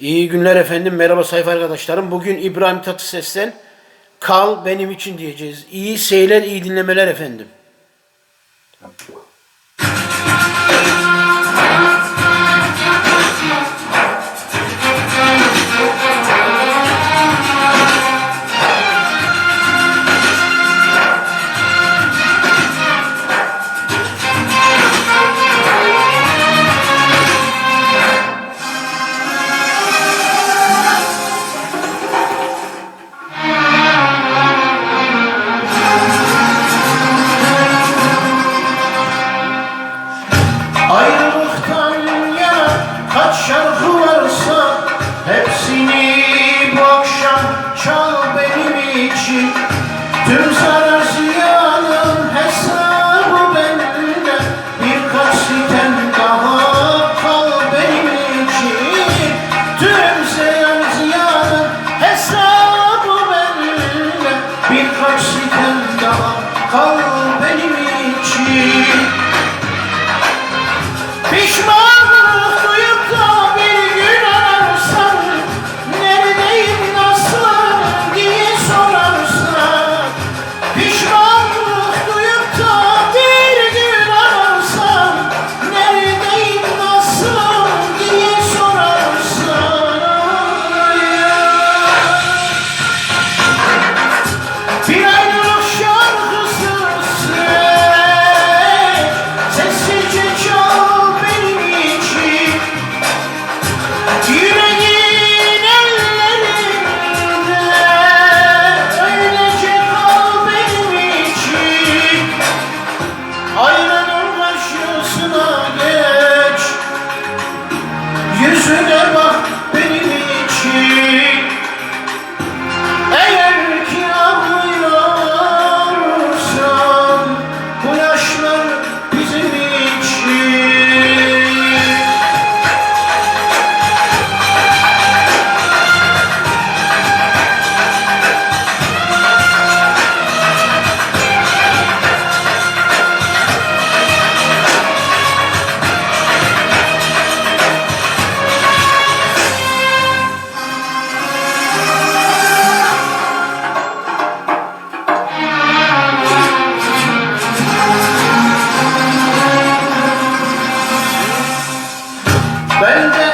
İyi günler efendim. Merhaba sayfa arkadaşlarım. Bugün İbrahim Tatlıses'ten Kal benim için diyeceğiz. İyi seyirler, iyi dinlemeler efendim. Tamam. Tüm sarışıyanın hesabı bende. Birkaç diken daha kal benim için. Tüm seyan ziyanın hesabı bende. Birkaç diken daha kal benim için. Pişman Bye.